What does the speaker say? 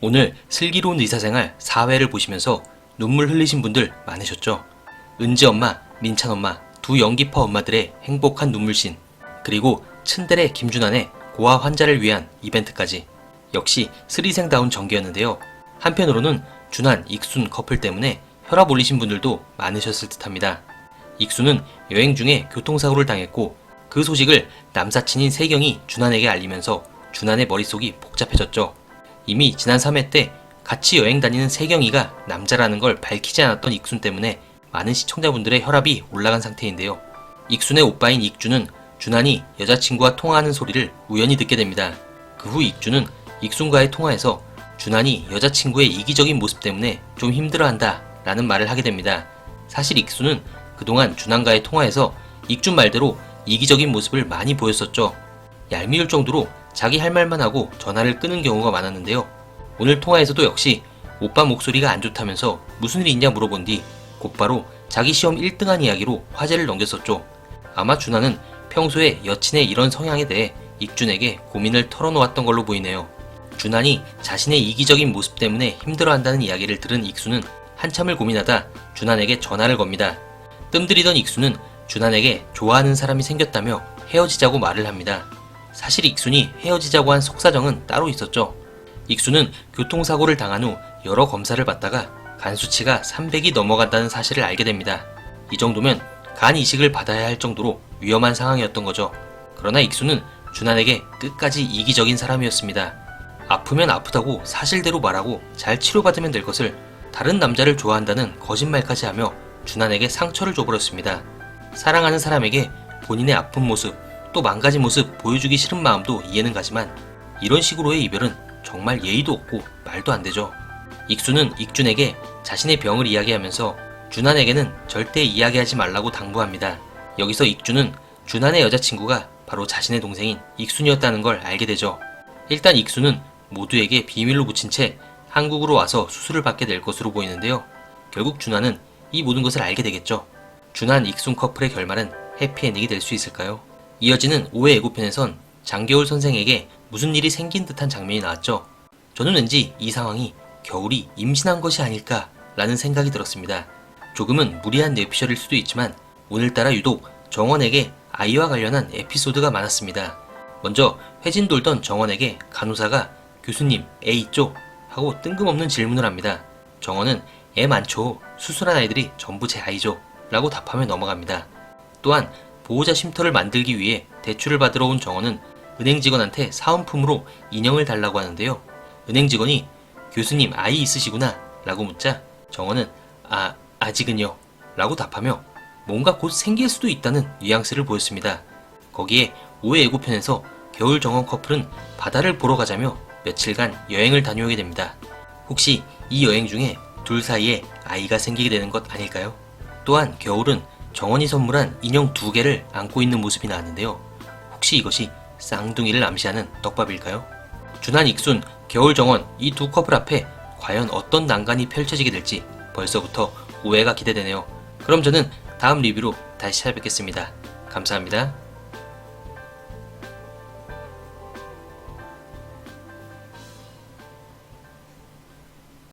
오늘 슬기로운 의사생활 4회를 보시면서 눈물 흘리신 분들 많으셨죠? 은지 엄마, 민찬 엄마, 두 연기파 엄마들의 행복한 눈물씬, 그리고 츤데레 김준환의 고아 환자를 위한 이벤트까지 역시 스리생다운 전기였는데요. 한편으로는 준환, 익순 커플 때문에 혈압 올리신 분들도 많으셨을 듯합니다. 익순은 여행 중에 교통사고를 당했고 그 소식을 남사친인 세경이 준환에게 알리면서 준환의 머릿속이 복잡해졌죠. 이미 지난 3회 때 같이 여행 다니는 세경이가 남자라는 걸 밝히지 않았던 익순 때문에 많은 시청자분들의 혈압이 올라간 상태인데요. 익순의 오빠인 익주는 준환이 여자친구와 통화하는 소리를 우연히 듣게 됩니다. 그 후 익주는 익순과의 통화에서 준환이 여자친구의 이기적인 모습 때문에 좀 힘들어한다 라는 말을 하게 됩니다. 사실 익수는 그동안 준환과의 통화에서 익준 말대로 이기적인 모습을 많이 보였었죠. 얄미울 정도로 자기 할 말만 하고 전화를 끄는 경우가 많았는데요. 오늘 통화에서도 역시 오빠 목소리가 안 좋다면서 무슨 일 있냐 물어본 뒤 곧바로 자기 시험 1등한 이야기로 화제를 넘겼었죠. 아마 준하는 평소에 여친의 이런 성향에 대해 익준에게 고민을 털어놓았던 걸로 보이네요. 준환이 자신의 이기적인 모습 때문에 힘들어한다는 이야기를 들은 익수는 한참을 고민하다 준환에게 전화를 겁니다. 뜸들이던 익수는 준환에게 좋아하는 사람이 생겼다며 헤어지자고 말을 합니다. 사실 익순이 헤어지자고 한 속사정은 따로 있었죠. 익수는 교통사고를 당한 후 여러 검사를 받다가 간 수치가 300이 넘어간다는 사실을 알게 됩니다. 이 정도면 간 이식을 받아야 할 정도로 위험한 상황이었던 거죠. 그러나 익수는 준환에게 끝까지 이기적인 사람이었습니다. 아프면 아프다고 사실대로 말하고 잘 치료받으면 될 것을 다른 남자를 좋아한다는 거짓말까지 하며 준환에게 상처를 줘버렸습니다. 사랑하는 사람에게 본인의 아픈 모습, 또 망가진 모습 보여주기 싫은 마음도 이해는 가지만 이런 식으로의 이별은 정말 예의도 없고 말도 안 되죠. 익수는 익준에게 자신의 병을 이야기하면서 준환에게는 절대 이야기하지 말라고 당부합니다. 여기서 익준은 준환의 여자친구가 바로 자신의 동생인 익순이었다는 걸 알게 되죠. 일단 익수는 모두에게 비밀로 묻힌 채 한국으로 와서 수술을 받게 될 것으로 보이는데요. 결국 준환은 이 모든 것을 알게 되겠죠. 준환 익순 커플의 결말은 해피엔딩이 될 수 있을까요? 이어지는 5회 예고편에선 장겨울 선생에게 무슨 일이 생긴 듯한 장면이 나왔죠. 저는 왠지 이 상황이 겨울이 임신한 것이 아닐까라는 생각이 들었습니다. 조금은 무리한 뇌피셜일 수도 있지만 오늘따라 유독 정원에게 아이와 관련한 에피소드가 많았습니다. 먼저 회진 돌던 정원에게 간호사가 교수님 애 있죠? 하고 뜬금없는 질문을 합니다. 정원은 애 많죠. 수술한 아이들이 전부 제 아이죠. 라고 답하며 넘어갑니다. 또한 보호자 쉼터를 만들기 위해 대출을 받으러 온 정원은 은행 직원한테 사은품으로 인형을 달라고 하는데요. 은행 직원이 교수님 아이 있으시구나 라고 묻자 정원은 아 아직은요 라고 답하며 뭔가 곧 생길 수도 있다는 뉘앙스를 보였습니다. 거기에 5회 예고편에서 겨울 정원 커플은 바다를 보러 가자며 며칠간 여행을 다녀오게 됩니다. 혹시 이 여행 중에 둘 사이에 아이가 생기게 되는 것 아닐까요? 또한 겨울은 정원이 선물한 인형 두 개를 안고 있는 모습이 나왔는데요. 혹시 이것이 쌍둥이를 암시하는 떡밥일까요? 준한 익순, 겨울 정원 이 두 커플 앞에 과연 어떤 난관이 펼쳐지게 될지 벌써부터 오해가 기대되네요. 그럼 저는 다음 리뷰로 다시 찾아뵙겠습니다. 감사합니다.